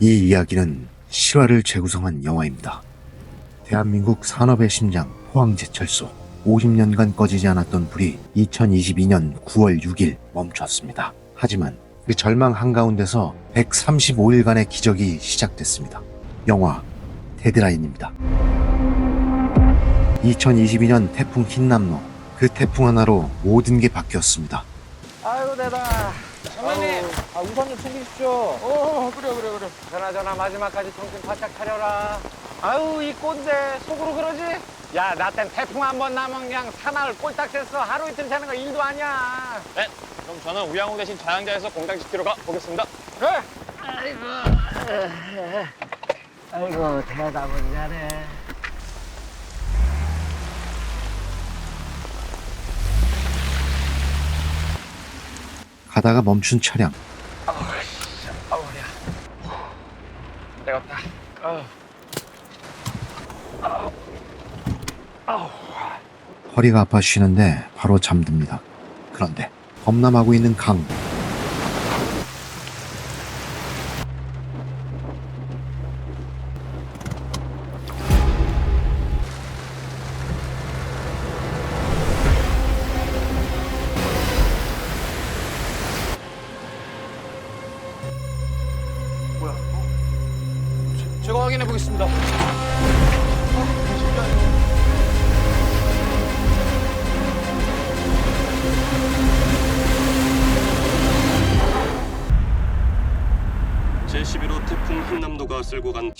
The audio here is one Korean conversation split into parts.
이 이야기는 실화를 재구성한 영화입니다. 대한민국 산업의 심장 포항제철소 50년간 꺼지지 않았던 불이 2022년 9월 6일 멈췄습니다. 하지만 그 절망 한가운데서 135일간의 기적이 시작됐습니다. 영화 데드라인입니다. 2022년 태풍 흰남노 그 태풍 하나로 모든 게 바뀌었습니다. 아이고 대다 장관님. 아 우산 좀 챙기십시오 어 그래 그래 그래. 그나저나 마지막까지 정신 바짝 차려라 아유 이 꼰대 속으로 그러지 야 나 땐 태풍 한 번 나면 그냥 사나흘 꼴딱 샜어 하루 이틀 자는 거 일도 아니야 네. 그럼 저는 우양호 대신 좌양자에서 공장 지키러 가 보겠습니다. 그래 아이고 대답은 잘해. 가다가 멈춘 차량. 허리가 아파 쉬는데 바로 잠듭니다. 그런데 범람하고 있는 강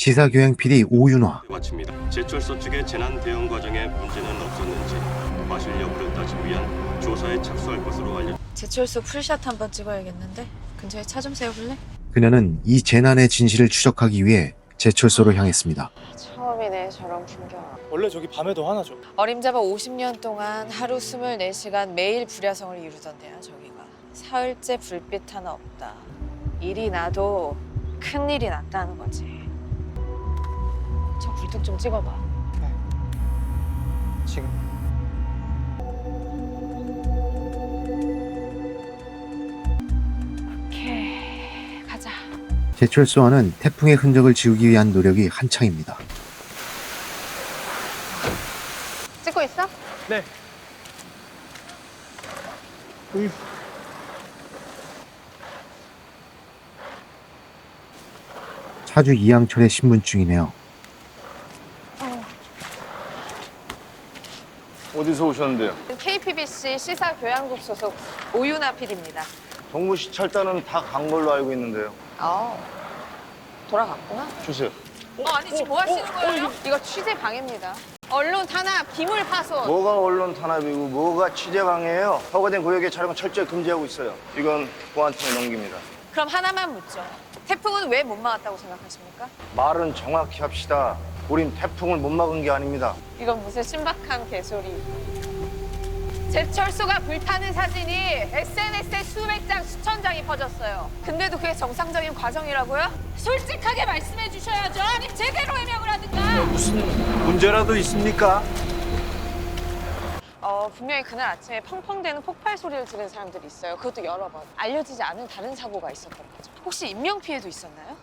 시사교행 PD 오윤화 마칩니다. 제철소 측의 재난 대응 과정에 문제는 없었는지 과실 여부를 따지기 위한 조사에 착수할 것으로 알려. 제철소 풀샷 한번 찍어야겠는데 근처에 차 좀 세워볼래? 그녀는 이 재난의 진실을 추적하기 위해 제철소로 향했습니다. 처음이네 저런 풍경 원래 저기 밤에도 하나죠. 어림잡아 50년 동안 하루 24시간 매일 불야성을 이루던 데야 저기가 사흘째 불빛 하나 없다 일이 나도 큰일이 났다는 거지 저 불뚝 좀 찍어봐. 지금. 오케이. 가자. 제철소 안은 태풍의 흔적을 지우기 위한 노력이 한창입니다. 찍고 있어? 차주 이양철의 신분증이네요. 어디서 오셨는데요? KPBC 시사교양국 소속 오윤아 PD입니다 동부시 철단은 다 간 걸로 알고 있는데요. 어 돌아갔구나 주세요. 어, 아니 지금 뭐 하시는 거예요? 이거 취재 방해입니다. 언론 탄압, 기물 파손. 뭐가 언론 탄압이고 뭐가 취재방해예요? 허가된 구역의 촬영은 철저히 금지하고 있어요. 이건 보안팀에 넘깁니다. 그럼 하나만 묻죠. 태풍은 왜 못 막았다고 생각하십니까? 말은 정확히 합시다. 우린 태풍을 못 막은 게 아닙니다. 이건 무슨 신박한 개소리. 제철소가 불타는 사진이 SNS에 수백 장, 수천 장이 퍼졌어요. 근데도 그게 정상적인 과정이라고요? 솔직하게 말씀해 주셔야죠. 아니 제대로 해명을 하든가. 문제라도 있습니까? 어, 분명히 그날 아침에 펑펑대는 폭발 소리를 들은 사람들이 있어요. 그것도 여러 번. 알려지지 않은 다른 사고가 있었던 거죠. 혹시 인명 피해도 있었나요?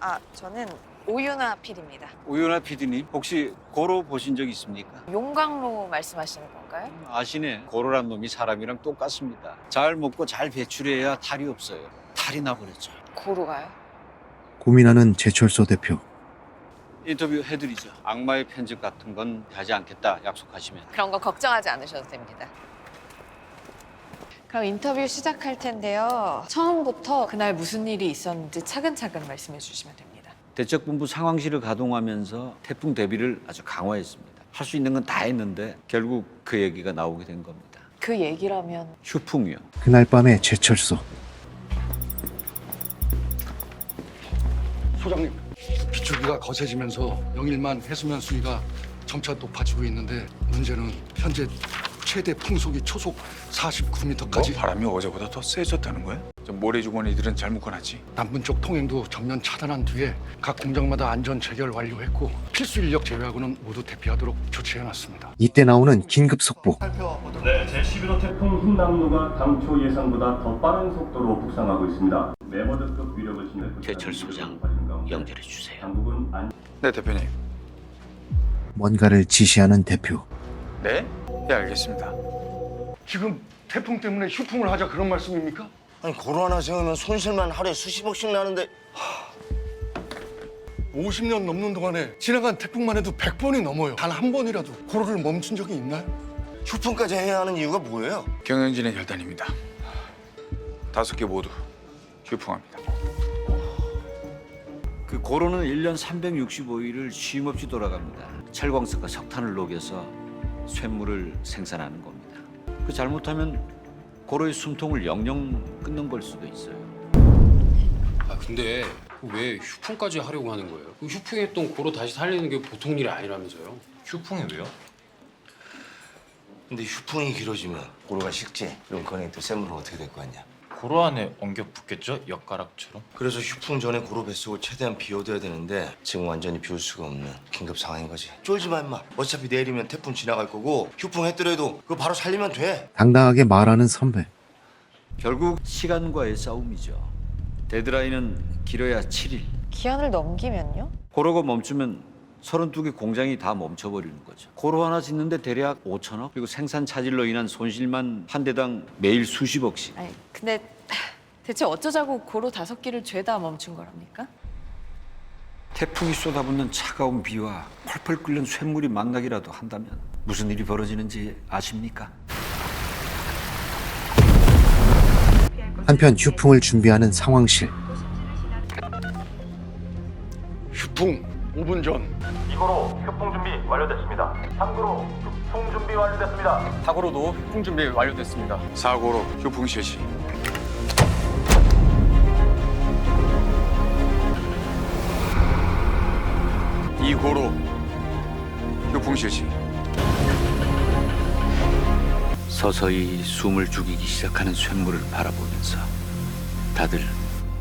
아, 저는 오윤아 PD입니다. 우연아 PD님 혹시 고로 보신 적 있습니까? 용광로 말씀하시는 건가요? 아시네 고로란 놈이 사람이랑 똑같습니다 잘 먹고 잘 배출해야 탈이 없어요 탈이 나버렸죠 고로 가요? 고민하는 제철소 대표. 인터뷰 해드리죠 악마의 편집 같은 건 하지 않겠다 약속하시면 그런 거 걱정하지 않으셔도 됩니다. 그럼 인터뷰 시작할 텐데요. 처음부터 그날 무슨 일이 있었는지 차근차근 말씀해 주시면 됩니다. 대책본부 상황실을 가동하면서 태풍 대비를 아주 강화했습니다 할 수 있는 건 다 했는데 결국 그 얘기가 나오게 된 겁니다 그 얘기라면 휴풍이요 그날 밤의 제철소. 소장님, 비추기가 거세지면서 영일만 해수면 수위가 점차 높아지고 있는데 문제는 현재 최대 풍속이 초속 49m까지 바람이 어제보다 더 세졌다는 거야? 저 모래주머니들은 잘 묶어놨지. 남분 쪽 통행도 전면 차단한 뒤에 각 공장마다 안전 재결 완료했고 필수 인력 제외하고는 모두 대피하도록 조치해놨습니다. 이때 나오는 긴급 속보. 네, 제11호 태풍 흰남노가 당초 예상보다 더 빠른 속도로 북상하고 있습니다. 메모드급 위력을 지닌 제철 소장 연결해 주세요. 당국은 안 네 대표님. 뭔가를 지시하는 대표. 네? 네 알겠습니다. 지금 태풍 때문에 휴풍을 하자 그런 말씀입니까? 아니 고로 하나 세우면 손실만 하루에 수십억씩 나는데 50년 넘는 동안에 지나간 태풍만 해도 100번이 넘어요. 단 한 번이라도 고로를 멈춘 적이 있나요? 휴풍까지 해야 하는 이유가 뭐예요? 경영진의 혈단입니다. 다섯 개 모두 휴풍합니다. 그 고로는 1년 365일을 쉼 없이 돌아갑니다. 철광석과 석탄을 녹여서 쇳물을 생산하는 겁니다. 그 잘못하면 고로의 숨통을 영영 끊는 걸 수도 있어요. 아 근데 왜 휴풍까지 하려고 하는 거예요? 그 휴풍했던 고로 다시 살리는 게 보통 일이 아니라면서요? 휴풍이 왜요? 근데 휴풍이 길어지면 고로가 식지. 그럼 그네 또 샘물은 어떻게 될 거 아니야? 고로 안에 엉겨 붙겠죠? 엿가락처럼. 그래서 휴풍 전에 고로 뱃속을 최대한 비워둬야 되는데 지금 완전히 비울 수가 없는 긴급 상황인 거지. 쫄지 마 임마. 어차피 내일이면 태풍 지나갈 거고 휴풍 했더라도 그거 바로 살리면 돼. 당당하게 말하는 선배. 결국 시간과의 싸움이죠. 데드라인은 길어야 7일. 기한을 넘기면요? 고로가 멈추면 32개 공장이 다 멈춰버리는 거죠. 고로 하나 짓는데 대략 5천억 그리고 생산 차질로 인한 손실만 한 대당 매일 수십억씩. 아니 근데 대체 어쩌자고 고로 다섯 개를 죄다 멈춘 거랍니까? 태풍이 쏟아붓는 차가운 비와 펄펄 끓는 쇳물이 만나기라도 한다면 무슨 일이 벌어지는지 아십니까? 한편 휴풍을 준비하는 상황실. 휴풍 5분 전 이거로 휴풍 준비 완료됐습니다. 참고로 휴풍 준비 완료됐습니다. 사고로도 휴풍 준비 완료됐습니다. 사고로 휴풍 실시. 이고로 휴풍 실시. 서서히 숨을 죽이기 시작하는 쇳물을 바라보면서 다들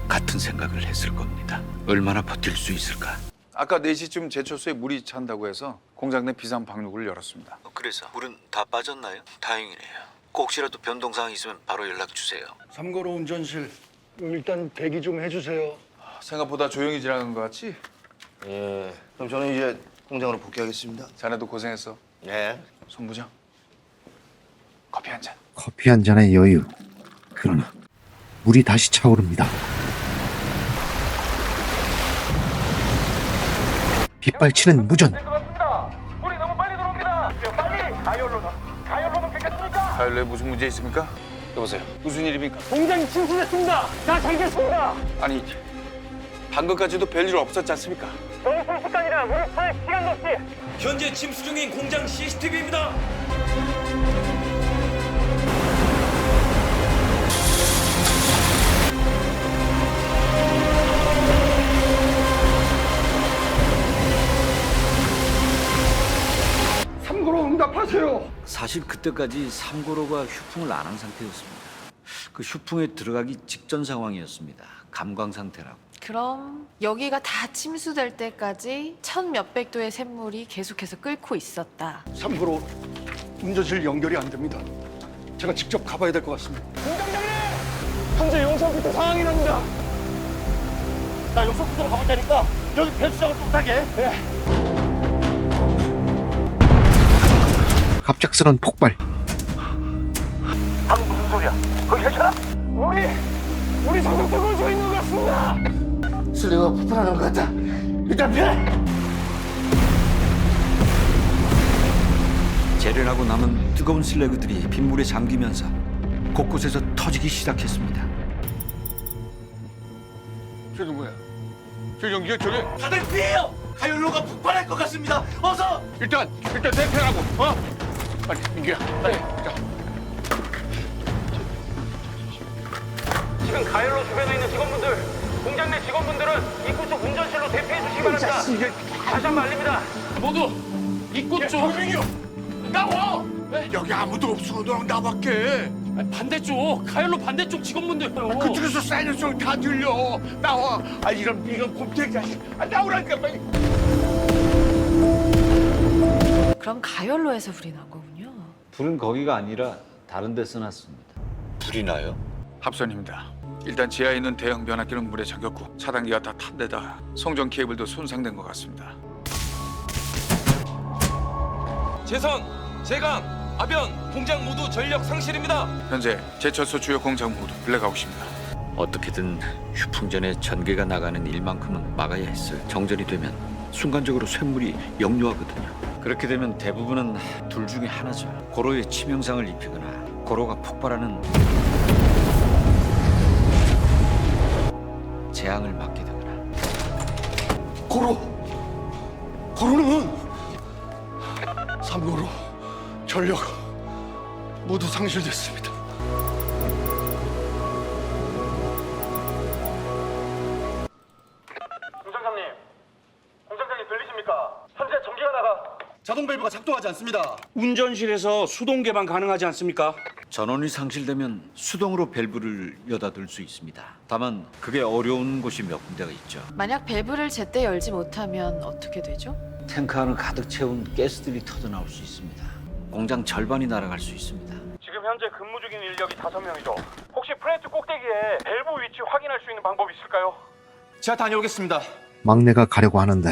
같은 생각을 했을 겁니다. 얼마나 버틸 수 있을까? 아까 4시쯤 제철소에 물이 찬다고 해서 공장 내 비상 방류구를 열었습니다. 그래서 물은 다 빠졌나요? 다행이네요. 꼭 혹시라도 변동사항 있으면 바로 연락 주세요. 삼거로 운전실 일단 대기 좀 해주세요. 생각보다 조용히 지나간 것 같지? 예. 그럼 저는 이제 공장으로 복귀하겠습니다. 자네도 고생했어. 예. 송 부장. 커피 한 잔. 커피 한 잔의 여유. 그러나 물이 다시 차오릅니다. 빗발치는 무전. 우리 너무 빨리 들어옵니다. 빨리 가열로 가열로 넣겠습니까? 가을에 무슨 문제 있습니까? 여보세요. 무슨 일입니까? 공장이 침수됐습니다. 다 잠겼습니다. 아니 방금까지도 별일 없었지 않습니까? 너무 순식간이라 우리 차에 시간도 없이 현재 침수 중인 공장 CCTV입니다. 삼거로 응답하세요. 사실 그때까지 삼고로가 휴풍을 안 한 상태였습니다. 그 휴풍에 들어가기 직전 상황이었습니다. 감광 상태라고. 그럼 여기가 다 침수될 때까지 천 몇백 도의 샘물이 계속해서 끓고 있었다. 삼거로 운전실 연결이 안 됩니다. 제가 직접 가봐야 될 것 같습니다. 현재 용서부터 상황이랍니다. 나 용서부터 가볼 테니까 여기 배수장을 부탁해. 갑작스런 폭발. 방금 무슨 소리야? 거기 괜찮아? 우리 우리 상상도 걸고 있는 것 같습니다. 슬리가 폭발하는 것 같다. 일단 피해. 재련하고 남은 뜨거운 슬래그들이 빗물에 잠기면서 곳곳에서 터지기 시작했습니다. 저 누구야? 저 연기가 저게 다들 피해요. 가열로가 폭발할 것 같습니다. 어서. 일단 일단 대피하라고. 어? 빨리 민규야. 빨리. 자. 지금 가열로 주변에 있는 직원분들, 공장 내 직원분들은 입구 쪽 운전실로 대피해 주시기 바랍니다. 다시 한번 알립니다. 모두 입구 쪽. 나와! 여기 아무도 없어. 너랑 나밖에. 아니, 반대쪽 가열로 반대쪽 직원분들. 그쪽에서 사이렌 소리 다 들려. 나와. 아 이런 이런 곰탱이 자식. 아 나오라니까 빨리. 그럼 가열로에서 불이 난 거군요. 불은 거기가 아니라 다른 데 써놨습니다. 불이 나요? 합선입니다. 일단 지하에 있는 대형 변압기는 물에 잠겼고 차단기가 다 탄 데다 송전 케이블도 손상된 것 같습니다. 재선, 재강, 아변, 공장 모두 전력 상실입니다. 현재 제철소 주요 공장 모두 블랙아웃입니다. 어떻게든 휴풍전에 전기가 나가는 일만큼은 막아야 했어요. 정전이 되면 순간적으로 쇳물이 역류하거든요. 그렇게 되면 대부분은 둘 중에 하나죠. 고로에 치명상을 입히거나 고로가 폭발하는 재앙을 맞게 되거나 고로 고로는 삼고로 전력 모두 상실됐습니다. 공장장님, 공장장님 들리십니까? 현재 전기가 나가. 자동 밸브가 작동하지 않습니다. 운전실에서 수동 개방 가능하지 않습니까? 전원이 상실되면 수동으로 밸브를 여닫을 수 있습니다. 다만 그게 어려운 곳이 몇 군데가 있죠. 만약 밸브를 제때 열지 못하면 어떻게 되죠? 탱크 안을 가득 채운 가스들이 터져 나올 수 있습니다. 공장 절반이 날아갈 수 있습니다. 지금 현재 근무 중인 인력이 다섯 명이죠. 혹시 플랜트 꼭대기에 밸브 위치 확인할 수 있는 방법이 있을까요? 제가 다녀오겠습니다. 막내가 가려고 하는데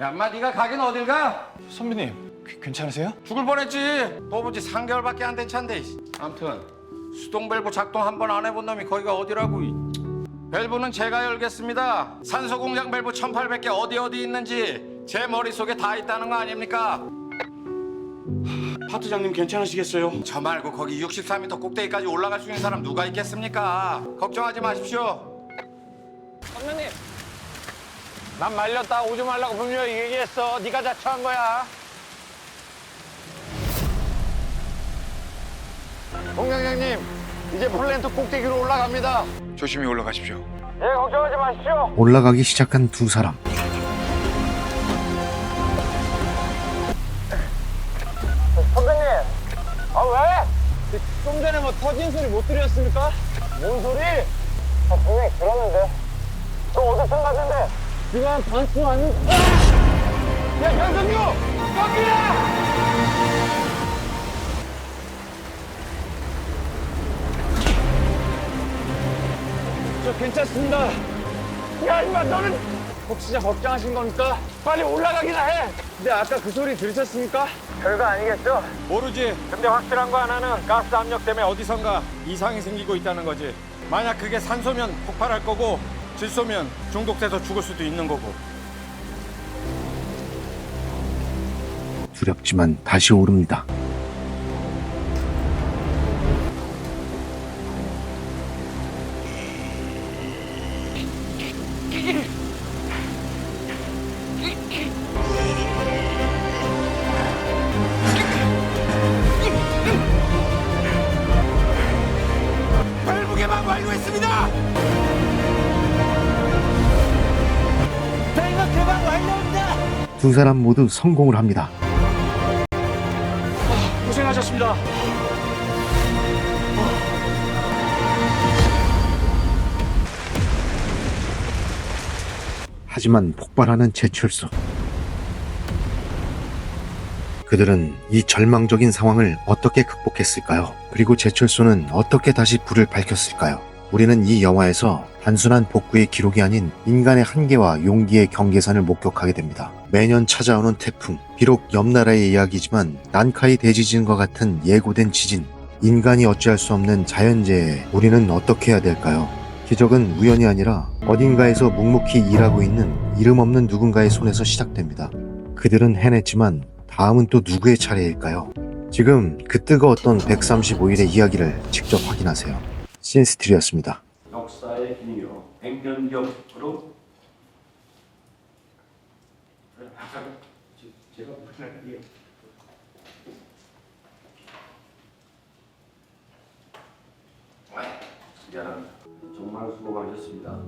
야, 엄마 네가 가긴 어딜 가? 선배님, 괜찮으세요? 죽을 뻔했지. 뽑은 지 3개월밖에 안 된 차인데. 아무튼 수동 밸브 작동 한 번 안 해본 놈이 거기가 어디라고. 이. 밸브는 제가 열겠습니다. 산소 공장 밸브 1,800개 어디 어디 있는지 제 머릿속에 다 있다는 거 아닙니까? 파트장님 괜찮으시겠어요? 저 말고 거기 64m 꼭대기까지 올라갈 수 있는 사람 누가 있겠습니까? 걱정하지 마십시오. 선배님, 난 말렸다 오지 말라고 분명히 얘기했어. 네가 자초한 거야. 공장장님, 이제 플랜트 꼭대기로 올라갑니다. 조심히 올라가십시오. 예, 걱정하지 마십시오. 올라가기 시작한 두 사람. 선배님, 아 왜? 좀 전에 뭐 터진 소리 못 들으셨습니까? 뭔 소리? 아, 분명히 들었는데. 너 어디서 갔는데? 지금 한 반쯤 왔는. 아! 야, 변성규! 꺾이라! 저 괜찮습니다. 야, 임마, 너는 혹시 진짜 걱정하신 겁니까? 빨리 올라가기나 해. 근데 아까 그 소리 들으셨습니까? 별거 아니겠죠? 모르지. 근데 확실한 거 하나는 가스 압력 때문에 어디선가 이상이 생기고 있다는 거지. 만약 그게 산소면 폭발할 거고 질소면 중독돼서 죽을 수도 있는 거고. 두렵지만 다시 오릅니다. 개방 완료했습니다. 밸브 개방 완료입니다. 두 사람 모두 성공을 합니다. 고생하셨습니다. 하지만 폭발하는 제철소. 그들은 이 절망적인 상황을 어떻게 극복했을까요? 그리고 제철소는 어떻게 다시 불을 밝혔을까요? 우리는 이 영화에서 단순한 복구의 기록이 아닌 인간의 한계와 용기의 경계선을 목격하게 됩니다. 매년 찾아오는 태풍, 비록 옆 나라의 이야기지만 난카이 대지진과 같은 예고된 지진, 인간이 어찌할 수 없는 자연재해에 우리는 어떻게 해야 될까요? 기적은 우연이 아니라 어딘가에서 묵묵히 일하고 있는 이름 없는 누군가의 손에서 시작됩니다. 그들은 해냈지만 다음은 또 누구의 차례일까요? 지금 그 뜨거웠던 135일의 이야기를 직접 확인하세요. 신스틸이었습니다. 역사의 기요 백년경으로 제가 부탁드릴게요. 미안합니다. 정말 수고 많으셨습니다.